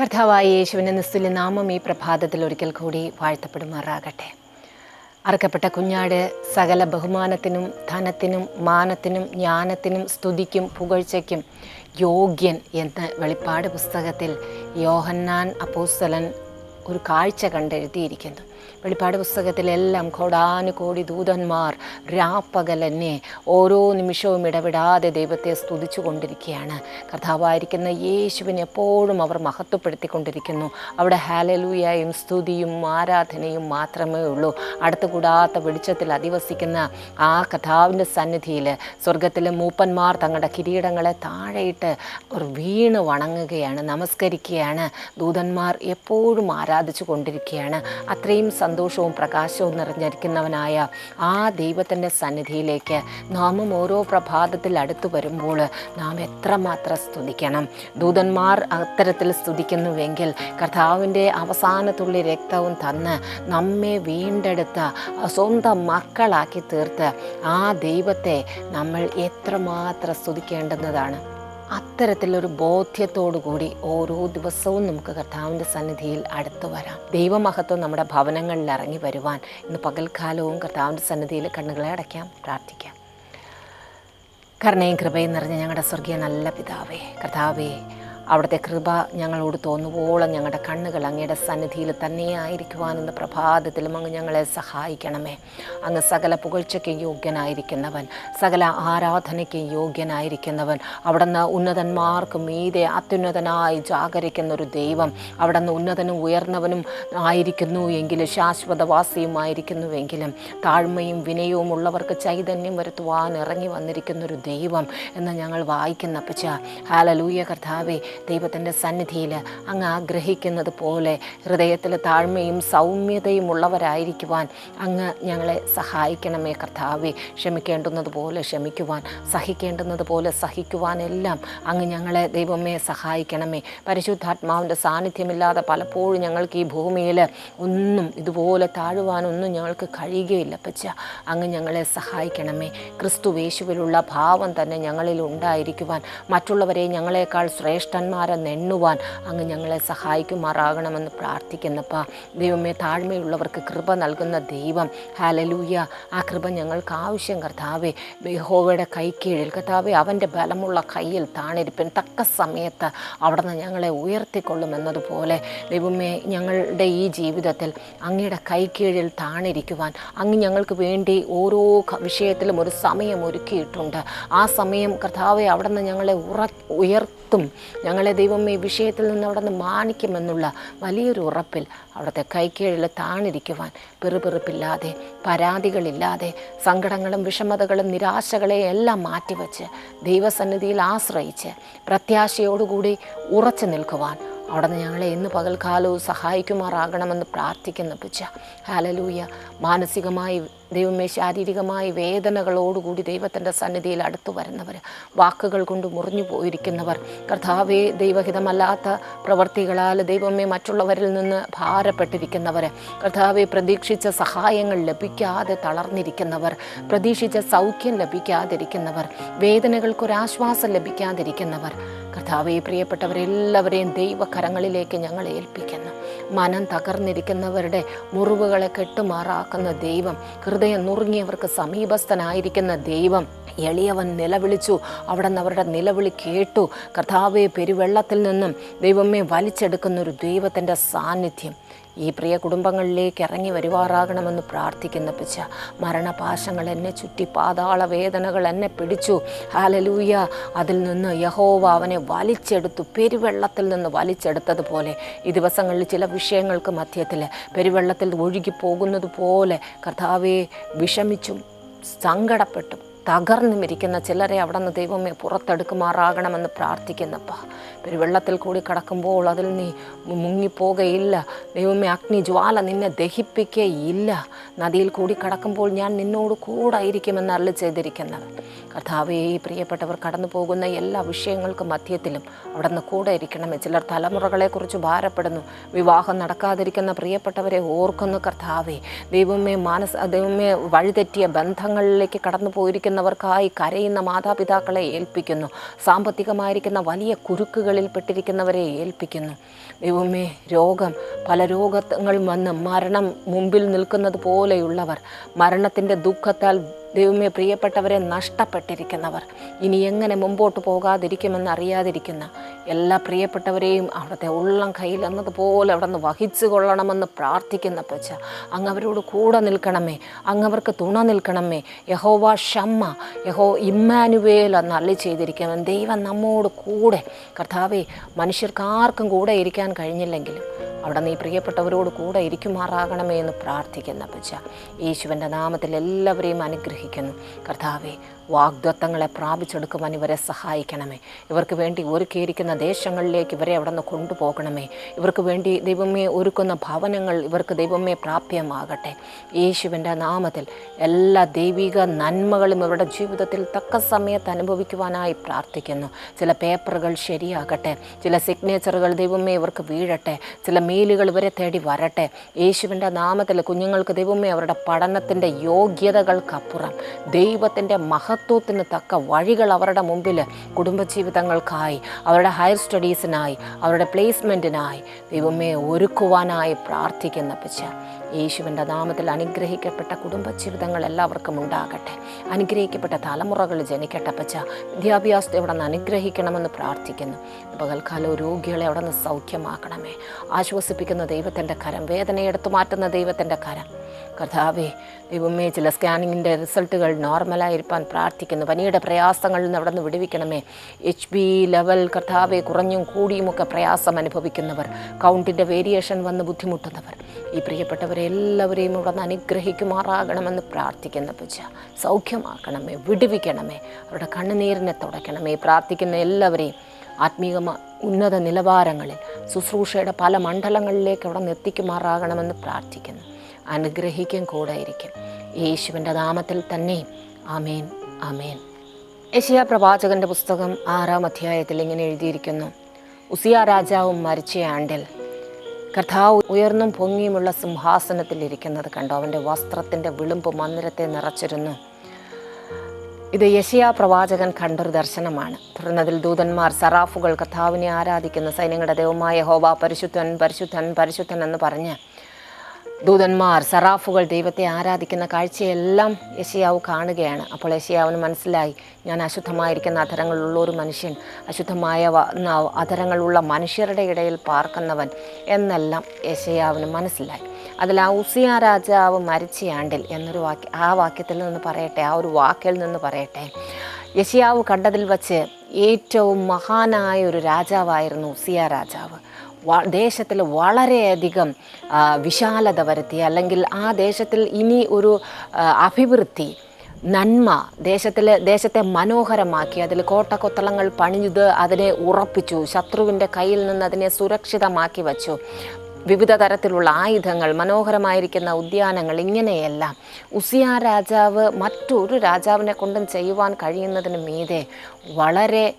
കർത്താവായ യേശുവിന്റെ നിസ്തുല്യ നാമം ഈ പ്രഭാതത്തിൽ ഒരിക്കൽ കൂടി വാഴ്ത്തപ്പെടുമാറാകട്ടെ. അറക്കപ്പെട്ട കുഞ്ഞാട് സകല ബഹുമാനത്തിനും ധനത്തിനും മാനത്തിനും ജ്ഞാനത്തിനും സ്തുതിക്കും പുകഴ്ചയ്ക്കും യോഗ്യൻ എന്ന വെളിപ്പാട് പുസ്തകത്തിൽ യോഹന്നാൻ അപ്പോസ്തലൻ ഒരു കാഴ്ച കണ്ടെഴുതിയിരിക്കുന്നു. വെളിപ്പാട് പുസ്തകത്തിലെല്ലാം കോടാനുകോടി ദൂതന്മാർ രാപ്പകലെന്നെ ഓരോ നിമിഷവും ഇടവിടാതെ ദൈവത്തെ സ്തുതിച്ചു കൊണ്ടിരിക്കുകയാണ്. കർത്താവായിരിക്കുന്ന യേശുവിനെ എപ്പോഴും അവർ മഹത്വപ്പെടുത്തിക്കൊണ്ടിരിക്കുന്നു. അവിടെ ഹാലലൂയായും സ്തുതിയും ആരാധനയും മാത്രമേ ഉള്ളൂ. അടുത്തുകൂടാത്ത വെളിച്ചത്തിൽ അധിവസിക്കുന്ന ആ കഥാവിന്റെ സന്നിധിയിൽ സ്വർഗത്തിലെ മൂപ്പന്മാർ തങ്ങളുടെ കിരീടങ്ങളെ താഴെയിട്ട് അവർ വീണ് വണങ്ങുകയാണ് നമസ്കരിക്കുകയാണ്. ദൂതന്മാർ എപ്പോഴും ആരാധിച്ചു കൊണ്ടിരിക്കുകയാണ്. അത്രയും സന്തോഷവും പ്രകാശവും നിറഞ്ഞിരിക്കുന്നവനായ ആ ദൈവത്തിന്റെ സന്നിധിയിലേക്ക് നാമും ഓരോ പ്രഭാതത്തിൽ അടുത്തു വരുമ്പോൾ നാം എത്രമാത്രം സ്തുതിക്കണം. ദൂതന്മാർ അത്തരത്തിൽ സ്തുതിക്കുന്നുവെങ്കിൽ കർത്താവിന്റെ അവസാനത്തുള്ളി രക്തവും തന്ന് നമ്മെ വീണ്ടെടുത്ത സ്വന്തം മക്കളാക്കി തീർത്ത് ആ ദൈവത്തെ നമ്മൾ എത്രമാത്രം സ്തുതിക്കേണ്ടുന്നതാണ്. അത്തരത്തിലൊരു ബോധ്യത്തോടു കൂടി ഓരോ ദിവസവും നമുക്ക് കർത്താവിന്റെ സന്നിധിയിൽ അടുത്തു വരാം. ദൈവമഹത്വം നമ്മുടെ ഭവനങ്ങളിൽ ഇറങ്ങി വരുവാൻ ഇന്ന് പകൽക്കാലവും കർത്താവിന്റെ സന്നിധിയിൽ കണ്ണുകളെ അടയ്ക്കാം പ്രാർത്ഥിക്കാം. കരുണയും കൃപയും നിറഞ്ഞ ഞങ്ങളുടെ സ്വർഗീയ നല്ല പിതാവേ കർത്താവേ അവിടുത്തെ കൃപ ഞങ്ങളോട് തോന്നുവോളം ഞങ്ങളുടെ കണ്ണുകൾ അങ്ങയുടെ സന്നിധിയിൽ തന്നെയായിരിക്കുവാനെന്ന പ്രഭാതത്തിലും അങ്ങ് ഞങ്ങളെ സഹായിക്കണമേ. അങ്ങ് സകല പുകഴ്ചയ്ക്ക് യോഗ്യനായിരിക്കുന്നവൻ സകല ആരാധനയ്ക്ക് യോഗ്യനായിരിക്കുന്നവൻ അവിടുന്ന് ഉന്നതന്മാർക്ക് മീതെ അത്യുന്നതനായി ജാഗരിക്കുന്ന ഒരു ദൈവം അവിടുന്ന് ഉന്നതനും ഉയർന്നവനും ആയിരിക്കുന്നു എങ്കിലും ശാശ്വതവാസിയുമായിരിക്കുന്നുവെങ്കിലും താഴ്മയും വിനയവും ഉള്ളവർക്ക് ചൈതന്യം വരുത്തുവാൻ ഇറങ്ങി വന്നിരിക്കുന്നൊരു ദൈവം എന്ന് ഞങ്ങൾ വായിക്കുന്ന പച്ച ഹാലലൂയ കർത്താവെ ദൈവത്തിന്റെ സന്നിധിയിൽ അങ്ങ് ആഗ്രഹിക്കുന്നത് പോലെ ഹൃദയത്തിൽ താഴ്മയും സൗമ്യതയും ഉള്ളവരായിരിക്കുവാൻ അങ്ങ് ഞങ്ങളെ സഹായിക്കണമേ കർത്താവെ. ക്ഷമിക്കേണ്ടുന്നത് പോലെ ക്ഷമിക്കുവാൻ സഹിക്കേണ്ടുന്നത് പോലെ സഹിക്കുവാനെല്ലാം അങ്ങ് ഞങ്ങളെ ദൈവമേ സഹായിക്കണമേ. പരിശുദ്ധാത്മാവിന്റെ സാന്നിധ്യമില്ലാതെ പലപ്പോഴും ഞങ്ങൾക്ക് ഈ ഭൂമിയിൽ ഒന്നും ഇതുപോലെ താഴുവാനൊന്നും ഞങ്ങൾക്ക് കഴിയുകയില്ല പച്ച അങ്ങ് ഞങ്ങളെ സഹായിക്കണമേ. ക്രിസ്തു വേശുവിലുള്ള ഭാവം തന്നെ ഞങ്ങളിൽ ഉണ്ടായിരിക്കുവാൻ മറ്റുള്ളവരെ ഞങ്ങളെക്കാൾ ശ്രേഷ്ഠന്മാരെന്ന് എണ്ണുവാൻ അങ്ങ് ഞങ്ങളെ സഹായിക്കുമാറാകണമെന്ന് പ്രാർത്ഥിക്കുന്നപ്പ. ദൈവമേ താഴ്മയുള്ളവർക്ക് കൃപ നൽകുന്ന ദൈവം. ഹാലലൂയ ആ കൃപ ഞങ്ങൾക്ക് ആവശ്യം കർത്താവെ. ബേഹോവയുടെ കൈക്കീഴിൽ കർത്താവെ അവന്റെ ബലമുള്ള കയ്യിൽ താണിരിപ്പൻ തക്ക സമയത്ത് അവിടുന്ന് ഞങ്ങളെ ഉയർത്തിക്കൊള്ളുമെന്നതുപോലെ ദൈവമേ ഞങ്ങളുടെ ഈ ജീവിതത്തിൽ അങ്ങയുടെ കൈക്കീഴിൽ താണിരിക്കുവാൻ അങ്ങ് ഞങ്ങൾക്ക് വേണ്ടി ഓരോ വിഷയത്തിലും ഒരു സമയം ഒരുക്കിയിട്ടുണ്ട്. ആ സമയം കർത്താവെ അവിടുന്ന് ഞങ്ങളെ ഉറ ഉയർത്തും ഞങ്ങളെ ദൈവം ഈ വിഷയത്തിൽ നിന്ന് അവിടെ നിന്ന് മാനിക്കുമെന്നുള്ള വലിയൊരു ഉറപ്പിൽ അവിടുത്തെ കൈക്കീഴിൽ താണിരിക്കുവാൻ പെറുപെറുപ്പില്ലാതെ പരാതികളില്ലാതെ സങ്കടങ്ങളും വിഷമതകളും നിരാശകളെയും എല്ലാം മാറ്റിവെച്ച് ദൈവസന്നിധിയിൽ ആശ്രയിച്ച് പ്രത്യാശയോടുകൂടി ഉറച്ചു നിൽക്കുവാൻ അവിടെ നിന്ന് ഞങ്ങളെ ഇന്ന് പകൽക്കാലവും സഹായിക്കുമാറാകണമെന്ന് പ്രാർത്ഥിക്കുന്ന പിച്ച ഹാലലൂയ മാനസികമായി ദൈവമേ ശാരീരികമായ വേദനകളോടുകൂടി ദൈവത്തിന്റെ സന്നിധിയിൽ അടുത്തു വരുന്നവർ വാക്കുകൾ കൊണ്ട് മുറിഞ്ഞു പോയിരിക്കുന്നവർ കർത്താവെ ദൈവഹിതമല്ലാത്ത പ്രവർത്തികളാൽ ദൈവമേ മറ്റുള്ളവരിൽ നിന്ന് ഭാരപ്പെട്ടിരിക്കുന്നവർ കർത്താവെ പ്രതീക്ഷിച്ച സഹായങ്ങൾ ലഭിക്കാതെ തളർന്നിരിക്കുന്നവർ പ്രതീക്ഷിച്ച സൗഖ്യം ലഭിക്കാതിരിക്കുന്നവർ വേദനകൾക്കൊരാശ്വാസം ലഭിക്കാതിരിക്കുന്നവർ കർത്താവെ പ്രിയപ്പെട്ടവരെല്ലാവരെയും ദൈവകരങ്ങളിലേക്ക് ഞങ്ങൾ ഏൽപ്പിക്കുന്നു. മനം തകർന്നിരിക്കുന്നവരുടെ മുറിവുകളെ കെട്ടുമാറാക്കുന്ന ദൈവം ഹൃദയം നുറുങ്ങിയവർക്ക് സമീപസ്ഥനായിരിക്കുന്ന ദൈവം എളിയവൻ നിലവിളിച്ചു. അവിടെ നിന്ന് അവരുടെ നിലവിളി കേട്ടു. കർത്താവെ പെരുവെള്ളത്തിൽ നിന്നും ദൈവമേ വലിച്ചെടുക്കുന്ന ഒരു ദൈവത്തിന്റെ സാന്നിധ്യം. ഈ പ്രിയ കുടുംബങ്ങളിലേക്ക് ഇറങ്ങി വരുവാറാകണമെന്ന് പ്രാർത്ഥിക്കുന്ന പിച്ച മരണപാശങ്ങൾ എന്നെ ചുറ്റി പാതാള വേദനകൾ എന്നെ പിടിച്ചു. ഹാലലൂയ അതിൽ നിന്ന് യഹോവ അവനെ വലിച്ചെടുത്തു. പെരുവെള്ളത്തിൽ നിന്ന് വലിച്ചെടുത്തതുപോലെ. ഈ ദിവസങ്ങളിൽ ചില വിഷയങ്ങൾക്ക് മധ്യത്തിൽ പെരുവെള്ളത്തിൽ ഒഴുകി പോകുന്നത് പോലെ കർത്താവെ വിഷമിച്ചും സങ്കടപ്പെട്ടും. തകർന്നും ഇരിക്കുന്ന ചിലരെ അവിടെ നിന്ന് ദൈവമേ പുറത്തെടുക്കുമാറാകണമെന്ന് പ്രാർത്ഥിക്കുന്നപ്പ. പെരുവെള്ളത്തിൽ കൂടി കടക്കുമ്പോൾ അതിൽ നീ മുങ്ങിപ്പോകയില്ല. ദൈവമേ അഗ്നി ജ്വാല നിന്നെ ദഹിപ്പിക്കുകയില്ല നദിയിൽ കൂടി കടക്കുമ്പോൾ ഞാൻ നിന്നോട് കൂടെ ആയിരിക്കുമെന്ന് അരളി ചെയ്തിരിക്കുന്നത് കർത്താവേ ഈ പ്രിയപ്പെട്ടവർ കടന്നു പോകുന്ന എല്ലാ വിഷയങ്ങൾക്കും മധ്യത്തിലും അവിടെ നിന്ന് കൂടെ ഇരിക്കണമേ ചിലർ തലമുറകളെക്കുറിച്ച് ഭാരപ്പെടുന്നു. വിവാഹം നടക്കാതിരിക്കുന്ന പ്രിയപ്പെട്ടവരെ ഓർക്കുന്നു കർത്താവേ. ദൈവമേ മാനസ ദൈവമേ വഴിതെറ്റിയ ബന്ധങ്ങളിലേക്ക് കടന്നു പോയിരിക്കുന്ന പെട്ടിരിക്കുന്നവർക്കായി കരയുന്ന മാതാപിതാക്കളെ ഏൽപ്പിക്കുന്നു. സാമ്പത്തികമായിരിക്കുന്ന വലിയ കുരുക്കുകളിൽ പെട്ടിരിക്കുന്നവരെ ഏൽപ്പിക്കുന്നു. ദൈവമേ രോഗം പല രോഗങ്ങൾ വന്ന് മരണം മുമ്പിൽ നിൽക്കുന്നത് പോലെയുള്ളവർ മരണത്തിന്റെ ദുഃഖത്താൽ ദൈവമേ പ്രിയപ്പെട്ടവരെ നഷ്ടപ്പെട്ടിരിക്കുന്നവർ. ഇനി എങ്ങനെ മുമ്പോട്ട് പോകാതിരിക്കുമെന്ന് അറിയാതിരിക്കുന്ന എല്ലാ പ്രിയപ്പെട്ടവരെയും അവിടുത്തെ ഉള്ളം കയ്യിൽ എന്നതുപോലെ അവിടെ നിന്ന് വഹിച്ചു കൊള്ളണമെന്ന് പ്രാർത്ഥിക്കുന്ന പച്ച അങ്ങ് അവരോട് കൂടെ നിൽക്കണമേ അങ്ങ് അവർക്ക് തുണ നിൽക്കണമേ. യഹോവ ഷമ്മ യഹോ ഇമ്മാനുവേൽ എന്ന് അള്ളി ചെയ്തിരിക്കണം ദൈവം നമ്മോട് കൂടെ കർത്താവേ മനുഷ്യർക്ക് ആർക്കും കൂടെ ഇരിക്കാൻ കഴിഞ്ഞില്ലെങ്കിലും അവിടെ നീ പ്രിയപ്പെട്ടവരോട് കൂടെ ഇരിക്കുമാറാകണമേ എന്ന് പ്രാർത്ഥിക്കുന്ന പച്ച യേശുവിന്റെ നാമത്തിൽ എല്ലാവരെയും അനുഗ്രഹിക്കുന്നു. കർത്താവെ വാഗ്ദത്തങ്ങളെ പ്രാപിച്ചെടുക്കുവാൻ ഇവരെ സഹായിക്കണമേ. ഇവർക്ക് വേണ്ടി ഒരുക്കിയിരിക്കുന്ന ദേശങ്ങളിലേക്ക് ഇവരെ അവിടെ നിന്ന് കൊണ്ടുപോകണമേ. ഇവർക്ക് വേണ്ടി ദൈവമേ ഒരുക്കുന്ന ഭവനങ്ങൾ ഇവർക്ക് ദൈവമേ പ്രാപ്യമാകട്ടെ. യേശുവിന്റെ നാമത്തിൽ എല്ലാ ദൈവിക നന്മകളും ഇവരുടെ ജീവിതത്തിൽ തക്ക സമയത്ത് അനുഭവിക്കുവാനായി പ്രാർത്ഥിക്കുന്നു. ചില പേപ്പറുകൾ ശരിയാകട്ടെ. ചില സിഗ്നേച്ചറുകൾ ദൈവമേ ഇവർക്ക് വീഴട്ടെ. ചില മെയിലുകൾ ഇവരെ തേടി വരട്ടെ. യേശുവിന്റെ നാമത്തിൽ കുഞ്ഞുങ്ങൾക്ക് ദൈവമേ അവരുടെ പഠനത്തിന്റെ യോഗ്യതകൾക്കപ്പുറം ദൈവത്തിന്റെ മഹത്വത്തിന് തക്ക വഴികൾ അവരുടെ മുമ്പിൽ കുടുംബജീവിതങ്ങൾക്കായി അവരുടെ ഹയർ സ്റ്റഡീസിനായി അവരുടെ പ്ലേസ്മെന്റിനായി ദൈവമേ ഒരുക്കുവാനായി പ്രാർത്ഥിക്കുന്ന പിച്ച യേശുവിന്റെ നാമത്തിൽ അനുഗ്രഹിക്കപ്പെട്ട കുടുംബജീവിതങ്ങൾ എല്ലാവർക്കും ഉണ്ടാകട്ടെ. അനുഗ്രഹിക്കപ്പെട്ട തലമുറകൾ ജനിക്കട്ടെ പച്ച വിദ്യാഭ്യാസത്തെ അവിടെ നിന്ന് അനുഗ്രഹിക്കണമെന്ന് പ്രാർത്ഥിക്കുന്നു. പകൽക്കാലം രോഗികളെ അവിടെ നിന്ന് സൗഖ്യമാക്കണമേ. ആശ്വസിപ്പിക്കുന്ന ദൈവത്തിന്റെ കരം വേദനയെടുത്തു മാറ്റുന്ന ദൈവത്തിന്റെ കരം. കർത്താവേ ദൈവമേ ചില സ്കാനിങ്ങിന്റെ റിസൾട്ടുകൾ നോർമലായിരിക്കാൻ പ്രാർത്ഥിക്കുന്നു. പനിയുടെ പ്രയാസങ്ങളിൽ നിന്ന് അവിടെ നിന്ന് വിടുവിക്കണമേ. എച്ച് ബി ലെവൽ കർത്താവെ കുറഞ്ഞും കൂടിയുമൊക്കെ പ്രയാസം അനുഭവിക്കുന്നവർ കൗണ്ടിന്റെ വേരിയേഷൻ വന്ന് ബുദ്ധിമുട്ടുന്നവർ ഈ പ്രിയപ്പെട്ടവരെ എല്ലാവരെയും ഇവിടെ നിന്ന് അനുഗ്രഹിക്കുമാറാകണമെന്ന് പ്രാർത്ഥിക്കുന്ന പൂജ. സൗഖ്യമാക്കണമേ വിടുവിക്കണമേ അവരുടെ കണ്ണുനീരിനെ തുടയ്ക്കണമേ. പ്രാർത്ഥിക്കുന്ന എല്ലാവരെയും ആത്മീക ഉന്നത നിലവാരങ്ങളിൽ ശുശ്രൂഷയുടെ പല മണ്ഡലങ്ങളിലേക്ക് അവിടെ നിന്ന് എത്തിക്കുമാറാകണമെന്ന് പ്രാർത്ഥിക്കുന്നു. അനുഗ്രഹിക്കും കൂടായിരിക്കും. യേശുവിന്റെ നാമത്തിൽ തന്നെ. അമേൻ അമേൻ യശിയ പ്രവാചകന്റെ പുസ്തകം ആറാം അധ്യായത്തിൽ ഇങ്ങനെ എഴുതിയിരിക്കുന്നു. ഉസിയ രാജാവും മരിച്ച ആണ്ടിൽ കർത്താവ് ഉയർന്നും പൊങ്ങിയുമുള്ള സിംഹാസനത്തിൽ ഇരിക്കുന്നത് കണ്ടു. അവന്റെ വസ്ത്രത്തിന്റെ വിളുമ്പ് മന്ദിരത്തെ നിറച്ചിരുന്നു. ഇത് യശയാ പ്രവാചകൻ കണ്ടൊരു ദർശനമാണ്. തുടർന്നതിൽ ദൂതന്മാർ സറാഫുകൾ കർത്താവിനെ ആരാധിക്കുന്ന സൈന്യങ്ങളുടെ ദൈവമായ ഹോബ പരിശുദ്ധൻ പരിശുദ്ധൻ പരിശുദ്ധൻ എന്ന് പറഞ്ഞ് ദൂതന്മാർ സറാഫുകൾ ദൈവത്തെ ആരാധിക്കുന്ന കാഴ്ചയെല്ലാം യശയാവ് കാണുകയാണ്. അപ്പോൾ യശയാവിന് മനസ്സിലായി ഞാൻ അശുദ്ധമായിരിക്കുന്ന അധരങ്ങളുള്ള ഒരു മനുഷ്യൻ അശുദ്ധമായ അധരങ്ങളുള്ള മനുഷ്യരുടെ ഇടയിൽ പാർക്കുന്നവൻ എന്നെല്ലാം യശയാവിന് മനസ്സിലായി. അതിൽ ആ ഉസിയ രാജാവ് മരിച്ചയാണ്ടിൽ എന്നൊരു വാക്യ ആ വാക്യത്തിൽ നിന്ന് പറയട്ടെ ആ ഒരു വാക്കിൽ നിന്ന് പറയട്ടെ. യശയാവ് കണ്ടതിൽ വച്ച് ഏറ്റവും മഹാനായ ഒരു രാജാവായിരുന്നു ഉസിയ രാജാവ്. ദേശത്തിൽ വളരെയധികം വിശാലത വരുത്തി അല്ലെങ്കിൽ ആ ദേശത്തിൽ ഇനി ഒരു അഭിവൃദ്ധി നന്മ ദേശത്തിൽ ദേശത്തെ മനോഹരമാക്കി അതിൽ കോട്ടക്കൊത്തളങ്ങൾ പണിഞ്ഞത് അതിനെ ഉറപ്പിച്ചു ശത്രുവിന്റെ കയ്യിൽ നിന്ന് അതിനെ സുരക്ഷിതമാക്കി വച്ചു. വിവിധ തരത്തിലുള്ള ആയുധങ്ങൾ മനോഹരമായിരിക്കുന്ന ഉദ്യാനങ്ങൾ ഇങ്ങനെയെല്ലാം. ഉസിയ രാജാവ് മറ്റൊരു രാജാവിനെ കൊണ്ടും ചെയ്യുവാൻ കഴിയുന്നതിന് മീതെ വളരെ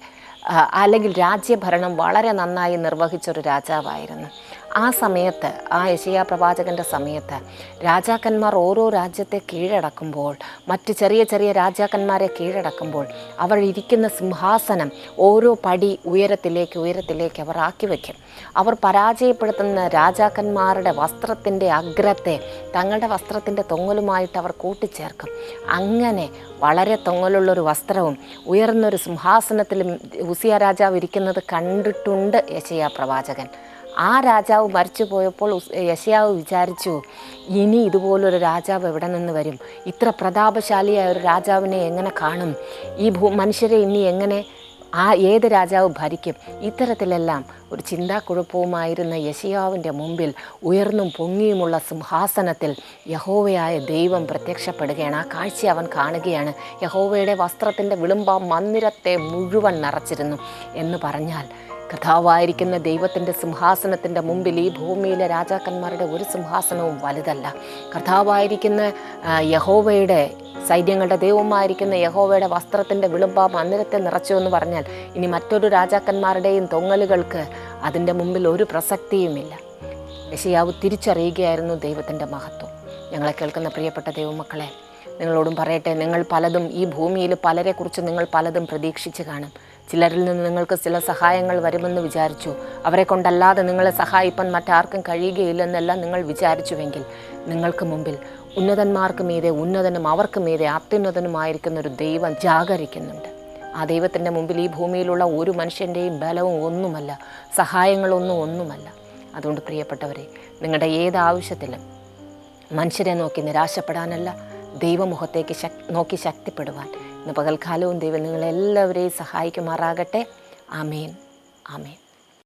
അല്ലെങ്കിൽ രാജ്യഭരണം വളരെ നന്നായി നിർവഹിച്ചൊരു രാജാവായിരുന്നു. ആ സമയത്ത് ആ യശയാ പ്രവാചകന്റെ സമയത്ത് രാജാക്കന്മാർ ഓരോ രാജ്യത്തെ കീഴടക്കുമ്പോൾ മറ്റ് ചെറിയ ചെറിയ രാജാക്കന്മാരെ കീഴടക്കുമ്പോൾ അവർ ഇരിക്കുന്ന സിംഹാസനം ഓരോ പടി ഉയരത്തിലേക്ക് ഉയരത്തിലേക്ക് അവർ ആക്കി വയ്ക്കും. അവർ പരാജയപ്പെടുത്തുന്ന രാജാക്കന്മാരുടെ വസ്ത്രത്തിന്റെ അഗ്രത്തെ തങ്ങളുടെ വസ്ത്രത്തിന്റെ തൊങ്ങലുമായിട്ട് അവർ കൂട്ടിച്ചേർക്കും. അങ്ങനെ വളരെ തൊങ്ങലുള്ളൊരു വസ്ത്രവും ഉയർന്നൊരു സിംഹാസനത്തിലും ഉസിയ രാജാവ് ഇരിക്കുന്നത് കണ്ടിട്ടുണ്ട് യശയാ പ്രവാചകൻ. ആ രാജാവ് മരിച്ചു പോയപ്പോൾ ഉസ്- യശയാവ് വിചാരിച്ചു ഇനി ഇതുപോലൊരു രാജാവ് എവിടെ നിന്ന് വരും? ഇത്ര പ്രതാപശാലിയായ ഒരു രാജാവിനെ എങ്ങനെ കാണും? ഈ ഭൂ മനുഷ്യരെ ഇനി എങ്ങനെ ആ ഏത് രാജാവ് ഭരിക്കും? ഇത്തരത്തിലെല്ലാം ഒരു ചിന്താക്കുഴപ്പവുമായിരുന്ന യശയാവിന്റെ മുമ്പിൽ ഉയർന്നും പൊങ്ങിയുമുള്ള സിംഹാസനത്തിൽ യഹോവയായ ദൈവം പ്രത്യക്ഷപ്പെടുകയാണ്. ആ കാഴ്ച അവൻ കാണുകയാണ്. യഹോവയുടെ വസ്ത്രത്തിന്റെ വിളുമ്പ മന്ദിരത്തെ മുഴുവൻ നിറച്ചിരുന്നു എന്ന് പറഞ്ഞാൽ കഥാവായിരിക്കുന്ന ദൈവത്തിന്റെ സിംഹാസനത്തിന്റെ മുമ്പിൽ ഈ ഭൂമിയിലെ രാജാക്കന്മാരുടെ ഒരു സിംഹാസനവും വലുതല്ല. കഥാവായിരിക്കുന്ന യഹോവയുടെ സൈന്യങ്ങളുടെ ദൈവമായിരിക്കുന്ന യഹോവയുടെ വസ്ത്രത്തിന്റെ വിളുമ്പാ മന്ദിരത്തെ നിറച്ചു എന്ന് പറഞ്ഞാൽ ഇനി മറ്റൊരു രാജാക്കന്മാരുടെയും തൊങ്ങലുകൾക്ക് അതിന്റെ മുമ്പിൽ ഒരു പ്രസക്തിയുമില്ല. യശയാവ് തിരിച്ചറിയുകയായിരുന്നു ദൈവത്തിന്റെ മഹത്വം. ഞങ്ങളെ കേൾക്കുന്ന പ്രിയപ്പെട്ട ദൈവമക്കളെ നിങ്ങളോടും പറയട്ടെ നിങ്ങൾ പലതും ഈ ഭൂമിയിൽ പലരെക്കുറിച്ച് നിങ്ങൾ പലതും പ്രതീക്ഷിച്ച് കാണും. ചിലരിൽ നിന്ന് നിങ്ങൾക്ക് ചില സഹായങ്ങൾ വരുമെന്ന് വിചാരിച്ചു. അവരെ കൊണ്ടല്ലാതെ നിങ്ങളെ സഹായിപ്പാൻ മറ്റാർക്കും കഴിയുകയില്ലെന്നെല്ലാം നിങ്ങൾ വിചാരിച്ചുവെങ്കിൽ നിങ്ങൾക്ക് മുമ്പിൽ ഉന്നതന്മാർക്ക് മീതെ ഉന്നതനും അവർക്ക് മീതെ അത്യുന്നതനുമായിരിക്കുന്ന ഒരു ദൈവം ജാഗരിക്കുന്നുണ്ട്. ആ ദൈവത്തിന്റെ മുമ്പിൽ ഈ ഭൂമിയിലുള്ള ഒരു മനുഷ്യന്റെയും ബലവും ഒന്നുമല്ല സഹായങ്ങളൊന്നും ഒന്നുമല്ല. അതുകൊണ്ട് പ്രിയപ്പെട്ടവരെ നിങ്ങളുടെ ഏത് ആവശ്യത്തിലും മനുഷ്യരെ നോക്കി നിരാശപ്പെടാനല്ല ദൈവമുഖത്തേക്ക് ശക് നോക്കി ശക്തിപ്പെടുവാൻ ഇന്ന് പകൽക്കാലവും ദൈവം നിങ്ങളെല്ലാവരെയും സഹായിക്കുമാറാകട്ടെ. ആമേൻ. ആമേൻ.